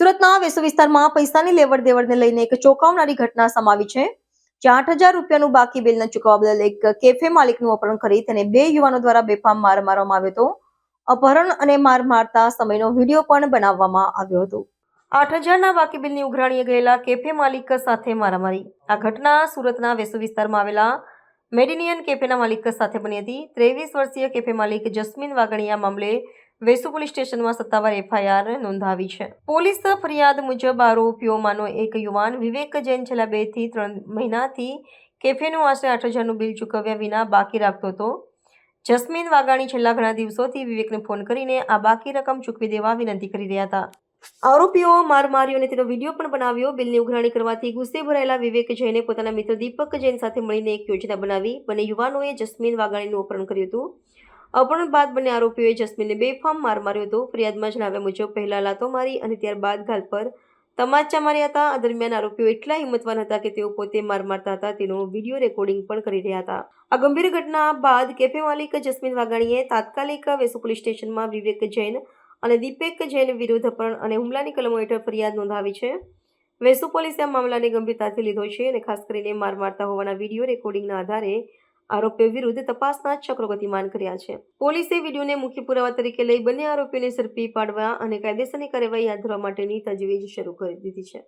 સુરતના વેસુ વિસ્તારમાં પૈસાની લેવડ દેવડને લઈને એક ચોંકાવનારી ઘટના સમાવી છે, જ્યાં આઠ હજાર રૂપિયાનું બાકી બિલ ન ચૂકવવા બદલ એક કેફે માલિકનું અપહરણ કરી તેને બે યુવાનો દ્વારા બેફામ માર મારવામાં આવ્યો હતો. અપહરણ અને માર મારતા સમયનો વીડિયો પણ બનાવવામાં આવ્યો હતો. આઠ હજારના બાકી બિલની ઉઘરાણીએ ગયેલા કેફે માલિક સાથે મારામારી. આ ઘટના સુરતના વેસુ વિસ્તારમાં આવેલા મેડિનિયન કેફેના માલિક સાથે બની હતી. ત્રેવીસ વર્ષીય કેફે માલિક જસ્મીન વાઘણીયા મામલે વેસુ પોલીસ સ્ટેશનમાં સત્તાવાર એફઆઈઆર નોંધાવી છે. પોલીસ ફરિયાદ મુજબ આરોપીઓમાંનો એક યુવાન વિવેક જૈન છેલ્લા બેથી ત્રણ મહિનાથી કેફેનું આશરે આઠ હજારનું બિલ ચૂકવ્યા વિના બાકી રાખતો હતો. જસ્મીન વાઘાણી છેલ્લા ઘણા દિવસોથી વિવેકને ફોન કરીને આ બાકી રકમ ચૂકવી દેવા વિનંતી કરી રહ્યા હતા. આરોપીઓ માર માર્યો અને તેનો વીડિયો પણ બનાવ્યો. બિલની ઉઘરાણી કરવાથી ગુસ્સે ભરાયેલા વિવેક જૈને પોતાના મિત્ર દીપક જૈન સાથે મળીને એક યોજના બનાવી. બંને યુવાનોએ જસ્મીન વાઘાણીનું અપહરણ કર્યું હતું. અપહરણ બાદ બંને આરોપીઓએ જસ્મીનને બેફામ માર માર્યો હતો. ફરિયાદમાં જણાવ્યા મુજબ, પહેલા લાતો મારી અને ત્યારબાદ ગાલ પર તમાચા માર્યા હતા. આ દરમિયાન આરોપીઓ એટલા હિંમતવાન હતા કે તેઓ પોતે માર મારતા હતા. તેનો વીડિયો રેકોર્ડિંગ પણ કરી રહ્યા હતા. આ ગંભીર ઘટના બાદ કેફે માલિક જસ્મીન વાઘાણીએ તાત્કાલિક વેસુ પોલીસ સ્ટેશનમાં વિવેક જૈન અને દીપેક જૈન વિરુદ્ધ અપહરણ અને હુમલાની કલમો હેઠળ ફરિયાદ નોંધાવી છે. વેસુ પોલીસે આ મામલાને ગંભીરતાથી લીધો છે અને ખાસ કરીને માર મારતા હોવાના વીડિયો રેકોર્ડિંગના આધારે આરોપીઓ વિરુદ્ધ તપાસના ચક્રો ગતિમાન કર્યા છે. પોલીસે વિડીયોને મુખ્ય પુરાવા તરીકે લઈ બંને આરોપીઓને ઝડપી પાડવા અને કાયદેસરની કાર્યવાહી હાથ ધરવા માટેની તજવીજ શરૂ કરી દીધી છે.